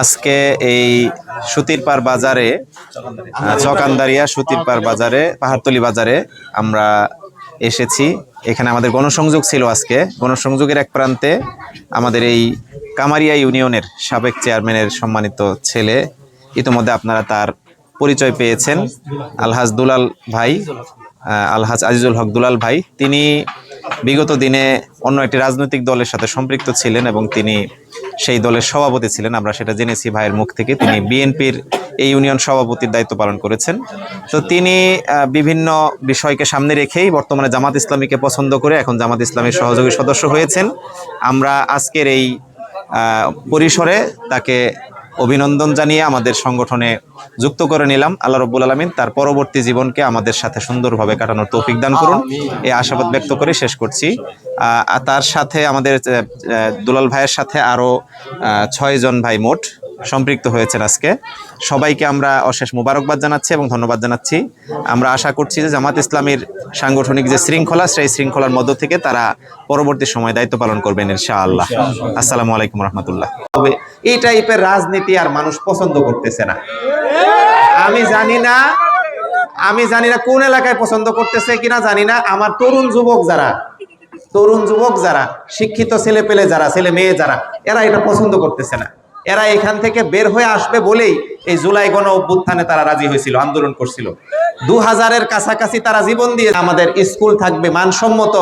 আজকে এই সুতিরপাড় বাজারে চকান্দারিয়া সুতিরপাড় বাজারে, পাহাড়তলি বাজারে আমরা এসেছি। এখানে আমাদের গণসংযোগ ছিল আজকে। গণসংযোগের এক প্রান্তে আমাদের এই কামারিয়া ইউনিয়নের সাবেক চেয়ারম্যানের সম্মানিত ছেলে, ইতিমধ্যে আপনারা তার পরিচয় পেয়েছেন, আলহাজ দুলাল ভাই আলহাজ আজিজুল হক দুলাল ভাই। তিনি বিগত দিনে অন্য একটি রাজনৈতিক দলের সাথে সম্পৃক্ত ছিলেন এবং তিনি সেই দলের সভাপতি ছিলেন। আমরা সেটা জেনেছি ভাইয়ের মুখ থেকে। তিনি বিএনপির এই ইউনিয়ন সভাপতির দায়িত্ব পালন করেছেন। তো তিনি বিভিন্ন বিষয়কে সামনে রেখেই বর্তমানে জামাত ইসলামীকে পছন্দ করে এখন জামাত ইসলামীর সহযোগী সদস্য হয়েছেন। আমরা আজকের এই পরিসরে তাকে অভিনন্দন জানিয়ে আমাদের সংগঠনে যুক্ত করে নিলাম। আল্লাহ রব্বুল আলমিন তার পরবর্তী জীবনকে আমাদের সাথে সুন্দরভাবে কাটানোর তৌফিক দান করুন। এই আশাবাদ ব্যক্ত করে শেষ করছি। তার সাথে আমাদের দুলাল ভাইয়ের সাথে আরও ছয় জন ভাই মোট। সম্পৃক্ত হয়েছেন আজকে। সবাইকে আমরা অশেষ মুবারকবাদ জানাচ্ছি এবং ধন্যবাদ জানাচ্ছি। আমরা আশা করছি যে জামাত ইসলামীর সাংগঠনিক যে শৃঙ্খলা সেই শৃঙ্খলার মধ্য থেকে তারা পরবর্তী সময় দায়িত্ব পালন করবেন ইনশাআল্লাহ। আসসালামু আলাইকুম রহমতুল্লাহ। তবে এই টাইপের রাজনীতি আর মানুষ পছন্দ করতেছে না। আমি জানি না আমি জানি না কোন এলাকায় পছন্দ করতেছে কিনা জানি না। আমার তরুণ যুবক যারা তরুণ যুবক যারা শিক্ষিত ছেলে পেলে যারা ছেলে মেয়ে যারা এরা এটা পছন্দ করতেছে না। এরা এখান থেকে বের হয়ে আসবে বলেই এই জুলাই গণ অভ্যুত্থানে তারা রাজি হয়েছিল, আন্দোলন করছিল। দু হাজারের কাছাকাছি তারা জীবন দিয়ে আমাদের স্কুল থাকবে, মানসম্মত।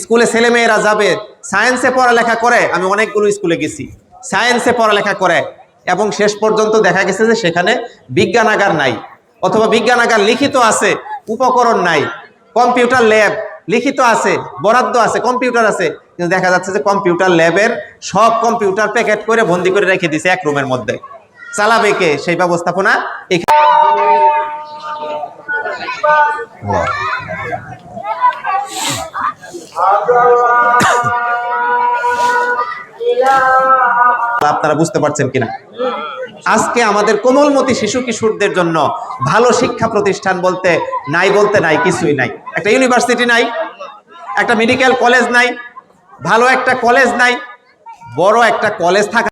স্কুলে ছেলে মেয়েরা যাবে, সায়েন্সে পড়ালেখা করে, আমি অনেকগুলো স্কুলে গেছি, সায়েন্সে পড়ালেখা করে। এবং শেষ পর্যন্ত দেখা গেছে যে সেখানে বিজ্ঞানাগার নাই, অথবা বিজ্ঞানাগার লিখিত আছে, উপকরণ নাই, কম্পিউটার ল্যাব লিখিত আছে, বরাদ্দ আছে কম্পিউটার আছে। কিন্তু দেখা যাচ্ছে যে কম্পিউটার ল্যাবের সব কম্পিউটার প্যাকেট করে বন্দি করে রেখে দিছে এক রুমের মধ্যে। চালাবে কে? সেই ব্যবস্থাপনা আপনারা বুঝতে পারছেন কিনা? আজকে আমাদের কোমলমতি শিশু কিশোরদের জন্য ভালো শিক্ষা প্রতিষ্ঠান বলতে নাই বলতে নাই, কিছুই নাই। একটা ইউনিভার্সিটি নাই। একটা মেডিকেল কলেজ নাই ভালো একটা কলেজ নাই বড় একটা কলেজ থাকা